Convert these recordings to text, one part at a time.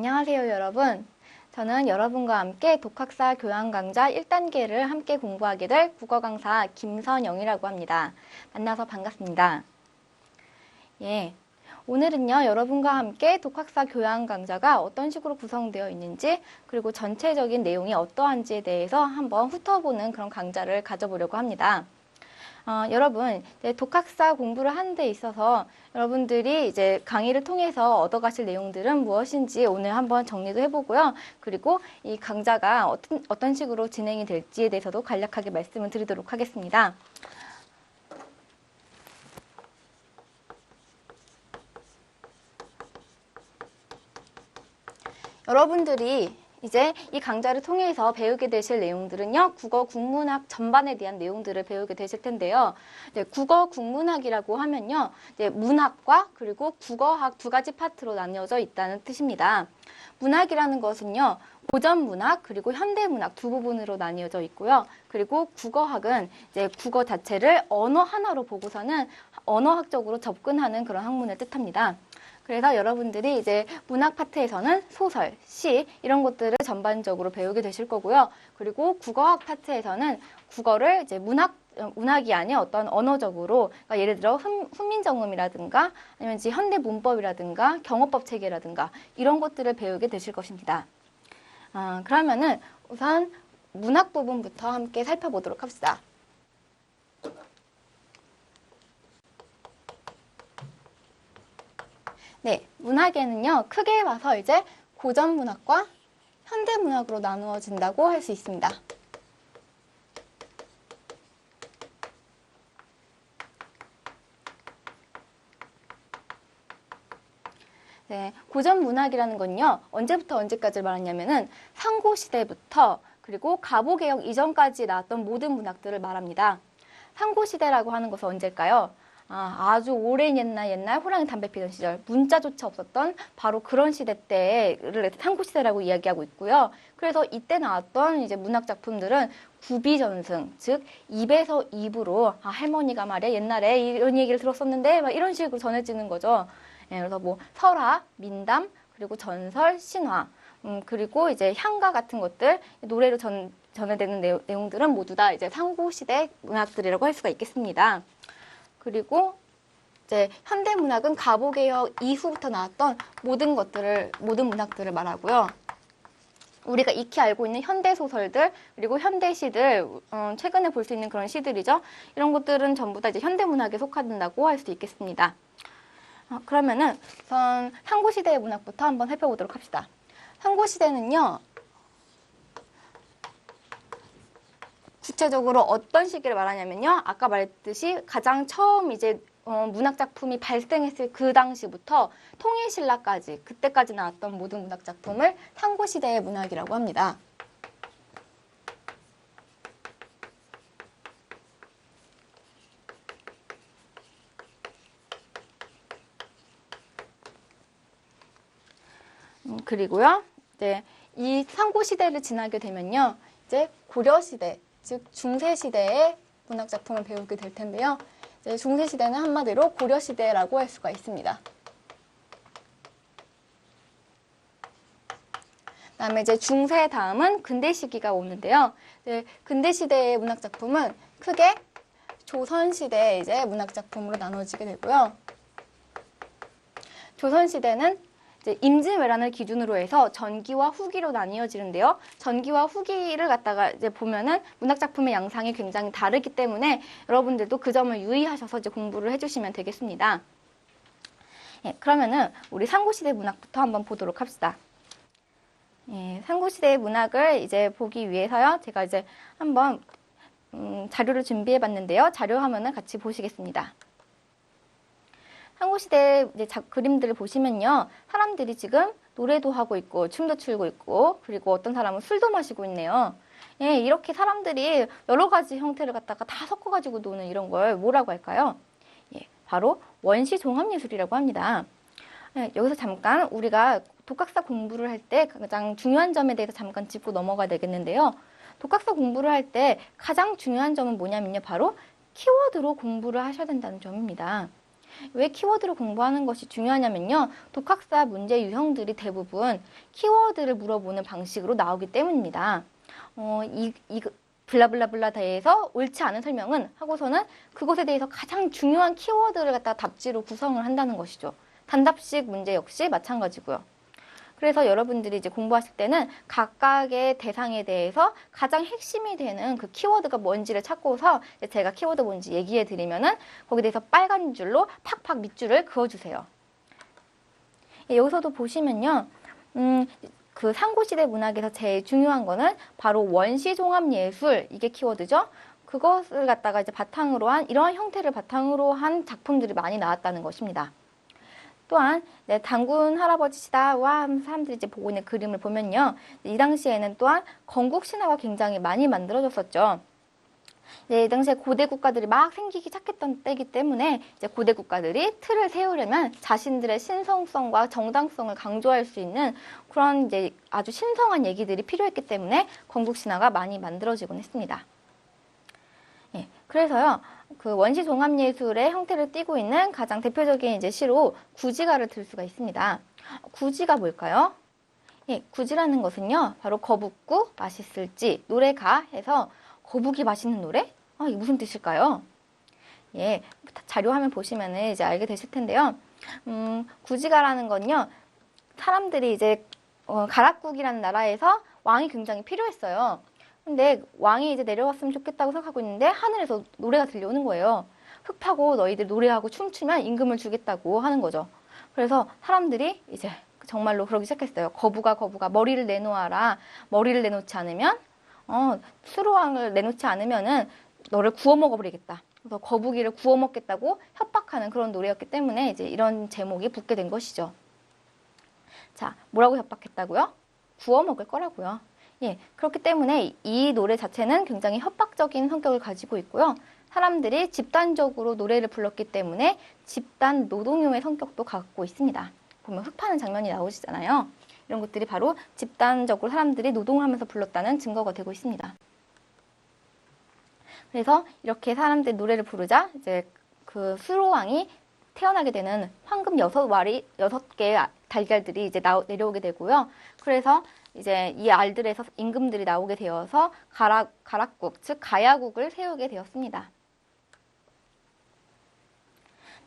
안녕하세요, 여러분. 저는 여러분과 함께 독학사 교양 강좌 1단계를 함께 공부하게 될 국어 강사 김선영이라고 합니다. 만나서 반갑습니다. 예. 오늘은요, 여러분과 함께 독학사 교양 강좌가 어떤 식으로 구성되어 있는지, 그리고 전체적인 내용이 어떠한지에 대해서 한번 훑어보는 그런 강좌를 가져보려고 합니다. 어, 여러분, 독학사 공부를 하는 데 있어서 여러분들이 이제 강의를 통해서 얻어가실 내용들은 무엇인지 오늘 한번 정리도 해보고요. 그리고 이 강좌가 어떤, 어떤 식으로 진행이 될지에 대해서도 간략하게 말씀을 드리도록 하겠습니다. 여러분들이 이제 이 강좌를 통해서 배우게 되실 내용들은요, 국어 국문학 전반에 대한 내용들을 배우게 되실 텐데요. 이제 국어 국문학이라고 하면요, 이제 문학과 그리고 국어학 두 가지 파트로 나뉘어져 있다는 뜻입니다. 문학이라는 것은요, 고전 문학 그리고 현대 문학 두 부분으로 나뉘어져 있고요. 그리고 국어학은 이제 국어 자체를 언어 하나로 보고서는 언어학적으로 접근하는 그런 학문을 뜻합니다. 그래서 여러분들이 이제 문학 파트에서는 소설, 시 이런 것들을 전반적으로 배우게 되실 거고요. 그리고 국어학 파트에서는 국어를 이제 문학 문학이 아닌 어떤 언어적으로 그러니까 예를 들어 훈, 훈민정음이라든가 아니면 이제 현대 문법이라든가 경어법 체계라든가 이런 것들을 배우게 되실 것입니다. 아, 그러면은 우선 문학 부분부터 함께 살펴보도록 합시다. 네, 문학에는요, 크게 봐서 이제 고전 문학과 현대 문학으로 나누어진다고 할 수 있습니다. 네, 고전 문학이라는 건요, 언제부터 언제까지 말하냐면은 상고 시대부터 그리고 가보 개혁 이전까지 나왔던 모든 문학들을 말합니다. 상고 시대라고 하는 것은 언제일까요? 아, 아주 오랜 옛날 옛날 호랑이 담배 피던 시절 문자조차 없었던 바로 그런 시대 때를 상고 시대라고 이야기하고 있고요. 그래서 이때 나왔던 이제 문학 작품들은 구비 전승, 즉 입에서 입으로 아, 할머니가 말이야 옛날에 이런 얘기를 들었었는데 막 이런 식으로 전해지는 거죠. 예, 그래서 뭐 설화, 민담, 그리고 전설, 신화, 음, 그리고 이제 향가 같은 것들 노래로 전, 전해되는 내용, 내용들은 모두 다 이제 상고 시대 문학들이라고 할 수가 있겠습니다. 그리고 이제 현대 문학은 가보 개혁 이후부터 나왔던 모든 것들을 모든 문학들을 말하고요. 우리가 익히 알고 있는 현대 소설들 그리고 현대 시들 어, 최근에 볼 수 있는 그런 시들이죠. 이런 것들은 전부 다 이제 현대 문학에 속한다고 할 수 있겠습니다. 어, 그러면은 우선 상고 시대의 문학부터 한번 살펴보도록 합시다. 상고 시대는요. 구체적으로 어떤 시기를 말하냐면요. 아까 말했듯이 가장 처음 이제 어, 문학 작품이 발생했을 그 당시부터 통일신라까지 그때까지 나왔던 모든 문학 작품을 상고 시대의 문학이라고 합니다. 음, 그리고요. 이제 이 상고 시대를 지나게 되면요. 이제 고려 시대 즉 중세시대의 문학작품을 배우게 될 텐데요. 중세시대는 한마디로 고려시대라고 할 수가 있습니다. 다음에 이제 중세 다음은 근대 시기가 오는데요. 네, 근대 시대의 문학 작품은 크게 조선 시대의 이제 문학 작품으로 나눠지게 되고요. 조선 시대는 임진왜란을 기준으로 해서 전기와 후기로 나뉘어지는데요. 전기와 후기를 갖다가 이제 보면은 문학 작품의 양상이 굉장히 다르기 때문에 여러분들도 그 점을 유의하셔서 이제 공부를 해주시면 되겠습니다. 예, 그러면은 우리 상고시대 문학부터 한번 보도록 합시다. 예, 상고시대 문학을 이제 보기 위해서요. 제가 이제 한번 음, 자료를 준비해 봤는데요. 자료 화면을 같이 보시겠습니다. 한국시대 이제 자, 그림들을 보시면요. 사람들이 지금 노래도 하고 있고, 춤도 추고 있고, 그리고 어떤 사람은 술도 마시고 있네요. 예, 이렇게 사람들이 여러 가지 형태를 갖다가 다 섞어 가지고 노는 이런 걸 뭐라고 할까요? 예, 바로 원시 종합 예술이라고 합니다. 예, 여기서 잠깐 우리가 독학사 공부를 할 때 가장 중요한 점에 대해서 잠깐 짚고 넘어가야 되겠는데요. 독학사 공부를 할 때 가장 중요한 점은 뭐냐면요. 바로 키워드로 공부를 하셔야 된다는 점입니다. 왜 키워드를 공부하는 것이 중요하냐면요. 독학사 문제 유형들이 대부분 키워드를 물어보는 방식으로 나오기 때문입니다. 어, 이, 이, 블라블라블라 대해서 옳지 않은 설명은 하고서는 그것에 대해서 가장 중요한 키워드를 갖다 답지로 구성을 한다는 것이죠. 단답식 문제 역시 마찬가지고요. 그래서 여러분들이 이제 공부하실 때는 각각의 대상에 대해서 가장 핵심이 되는 그 키워드가 뭔지를 찾고서 제가 키워드 뭔지 얘기해 드리면은 거기에 대해서 빨간 줄로 팍팍 밑줄을 그어주세요. 예, 여기서도 보시면요. 음, 그 상고시대 문학에서 제일 중요한 거는 바로 원시종합예술 이게 키워드죠. 그것을 갖다가 이제 바탕으로 한 이러한 형태를 바탕으로 한 작품들이 많이 나왔다는 것입니다. 또한 네, 단군 할아버지시다와 하면서 사람들이 이제 보고 있는 그림을 보면요. 이 당시에는 또한 건국 신화가 굉장히 많이 만들어졌었죠. 네, 이 당시에 고대 국가들이 막 생기기 시작했던 때이기 때문에 이제 고대 국가들이 틀을 세우려면 자신들의 신성성과 정당성을 강조할 수 있는 그런 이제 아주 신성한 얘기들이 필요했기 때문에 건국 신화가 많이 만들어지곤 했습니다. 예, 그래서요. 그 원시 종합 예술의 형태를 띠고 있는 가장 대표적인 이제 시로 구지가를 들 수가 있습니다. 구지가 뭘까요? 예, 구지라는 것은요. 바로 거북구 맛있을지 노래가 해서 거북이 맛있는 노래? 아, 이게 무슨 뜻일까요? 예, 자료 화면 보시면 이제 알게 되실 텐데요. 음, 구지가라는 건요. 사람들이 이제 어, 가락국이라는 나라에서 왕이 굉장히 필요했어요. 근데 왕이 이제 내려왔으면 좋겠다고 생각하고 있는데 하늘에서 노래가 들려오는 거예요. 흡하고 너희들 노래하고 춤추면 임금을 주겠다고 하는 거죠. 그래서 사람들이 이제 정말로 그러기 시작했어요. 거부가 거부가 머리를 내놓아라. 머리를 내놓지 않으면 어, 수로왕을 내놓지 않으면은 너를 구워 먹어버리겠다. 그래서 거북이를 구워 먹겠다고 협박하는 그런 노래였기 때문에 이제 이런 제목이 붙게 된 것이죠. 자, 뭐라고 협박했다고요? 구워 먹을 거라고요. 예, 그렇기 때문에 이 노래 자체는 굉장히 협박적인 성격을 가지고 있고요. 사람들이 집단적으로 노래를 불렀기 때문에 집단 노동요의 성격도 갖고 있습니다. 보면 흑파는 장면이 나오시잖아요. 이런 것들이 바로 집단적으로 사람들이 노동을 하면서 불렀다는 증거가 되고 있습니다. 그래서 이렇게 사람들이 노래를 부르자 이제 그 수로왕이 태어나게 되는 황금 여섯 와리 여섯 개의 달걀들이 이제 나, 내려오게 되고요. 그래서 이제 이 알들에서 임금들이 나오게 되어서 가락 가락국 즉 가야국을 세우게 되었습니다.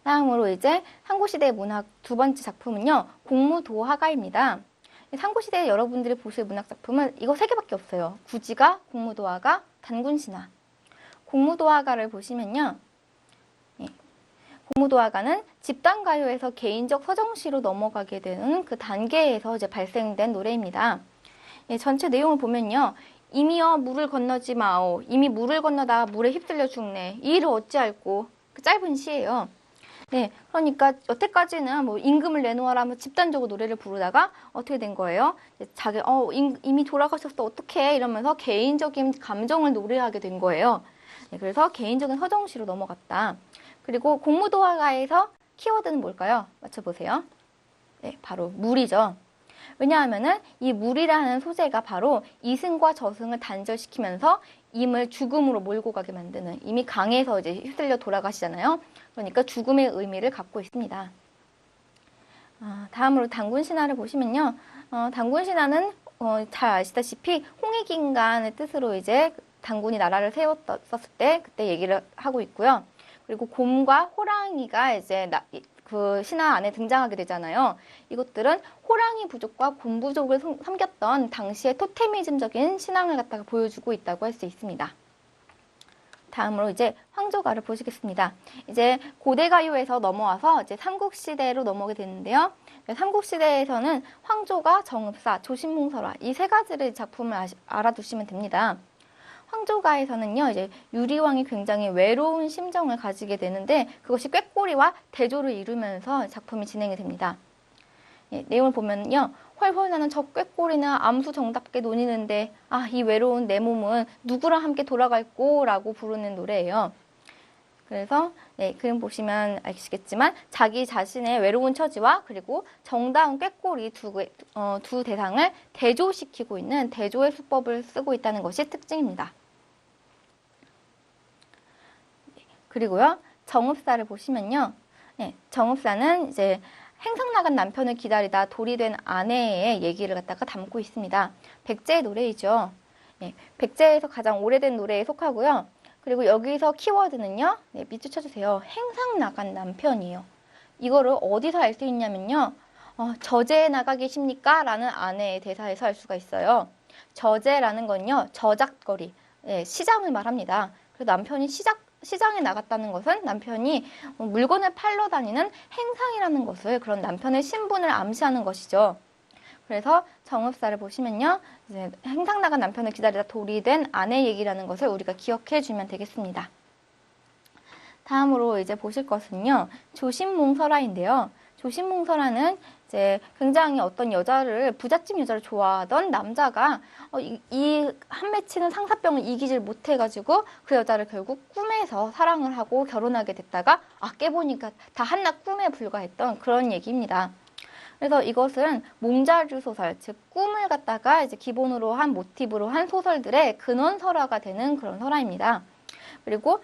다음으로 이제 상고시대 문학 두 번째 작품은요 공무도화가입니다. 상고시대 여러분들이 보실 문학 작품은 이거 세 개밖에 없어요. 구지가, 공무도화가, 단군신화. 공무도화가를 보시면요. 예. 공무도화가는 집단가요에서 개인적 서정시로 넘어가게 되는 그 단계에서 이제 발생된 노래입니다. 예, 전체 내용을 보면요. 이미여 물을 건너지 마오. 이미 물을 건너다 물에 휩쓸려 죽네. 이 일을 어찌할꼬. 그 짧은 시예요. 네, 그러니까 여태까지는 뭐 임금을 내놓아라 뭐 집단적으로 노래를 부르다가 어떻게 된 거예요? 자기 어 임, 이미 돌아가셨어 어떡해 이러면서 개인적인 감정을 노래하게 된 거예요. 네, 그래서 개인적인 서정시로 넘어갔다. 그리고 공무도화가에서 키워드는 뭘까요? 맞춰보세요. 네, 바로 물이죠. 왜냐하면은 이 물이라는 소재가 바로 이승과 저승을 단절시키면서 임을 죽음으로 몰고 가게 만드는 이미 강에서 이제 휩쓸려 돌아가시잖아요. 그러니까 죽음의 의미를 갖고 있습니다. 어, 다음으로 단군 신화를 보시면요. 어, 단군 신화는 어, 잘 아시다시피 홍익인간의 뜻으로 이제 단군이 나라를 세웠었을 때 그때 얘기를 하고 있고요. 그리고 곰과 호랑이가 이제 나, 그 신화 안에 등장하게 되잖아요. 이것들은 호랑이 부족과 곰 부족을 섬겼던 당시의 토테미즘적인 신앙을 갖다가 보여주고 있다고 할 수 있습니다. 다음으로 이제 황조가를 보시겠습니다. 이제 고대 가요에서 넘어와서 이제 삼국 시대로 넘어오게 되는데요. 삼국 시대에서는 황조가, 정읍사, 조신몽설화 이 세 가지를 작품을 알아두시면 됩니다. 황조가에서는요, 이제 유리왕이 굉장히 외로운 심정을 가지게 되는데 그것이 꾀꼬리와 대조를 이루면서 작품이 진행이 됩니다. 예, 내용을 보면요, 훨훨 나는 저 꾀꼬리는 암수 정답게 논이는데 아, 이 외로운 내 몸은 누구랑 함께 돌아갈꼬 라고 부르는 노래예요. 그래서 네, 그림 보시면 아시겠지만 자기 자신의 외로운 처지와 그리고 정다운 꾀꼬리 두, 어, 두 대상을 대조시키고 있는 대조의 수법을 쓰고 있다는 것이 특징입니다. 그리고요. 정읍사를 보시면요. 네, 정읍사는 이제 행상 나간 남편을 기다리다 돌이 된 아내의 얘기를 갖다가 담고 있습니다. 백제의 노래이죠. 네, 백제에서 가장 오래된 노래에 속하고요. 그리고 여기서 키워드는요. 네, 밑줄 쳐주세요. 행상 나간 남편이에요. 이거를 어디서 알 수 있냐면요. 어, 저제에 나가 계십니까? 라는 아내의 대사에서 알 수가 있어요. 저제라는 건요. 저작거리, 예, 시장을 말합니다. 그래서 남편이 시작, 시장에 나갔다는 것은 남편이 어, 물건을 팔러 다니는 행상이라는 것을 그런 남편의 신분을 암시하는 것이죠. 그래서 정읍사를 보시면요. 이제 행상 나간 남편을 기다리다 돌이 된 아내 얘기라는 것을 우리가 기억해 주면 되겠습니다. 다음으로 이제 보실 것은요. 조심몽설화인데요. 조심몽설화는 이제 굉장히 어떤 여자를 부잣집 여자를 좋아하던 남자가 어, 이 한맺히는 상사병을 이기질 못해가지고 그 여자를 결국 꿈에서 사랑을 하고 결혼하게 됐다가 아 깨보니까 다 한낱 꿈에 불과했던 그런 얘기입니다. 그래서 이것은 몽자류 소설, 즉 꿈을 갖다가 이제 기본으로 한 모티브로 한 소설들의 근원 설화가 되는 그런 설화입니다. 그리고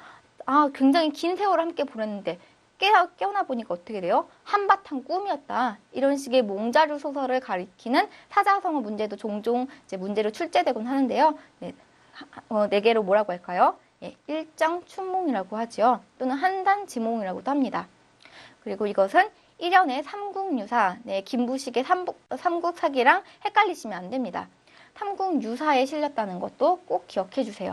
아 굉장히 긴 세월을 함께 보냈는데 깨어, 깨어나 보니까 어떻게 돼요? 한바탕 꿈이었다. 이런 식의 몽자류 소설을 가리키는 사자성어 문제도 종종 이제 문제로 출제되곤 하는데요. 네, 하- 어, 네 개로 뭐라고 할까요? 예, 일장 춘몽이라고 하지요. 또는 한단 지몽이라고도 합니다. 그리고 이것은 일연의 삼국유사, 네, 김부식의 삼국, 삼국사기랑 헷갈리시면 안 됩니다. 삼국유사에 실렸다는 것도 꼭 기억해 주세요.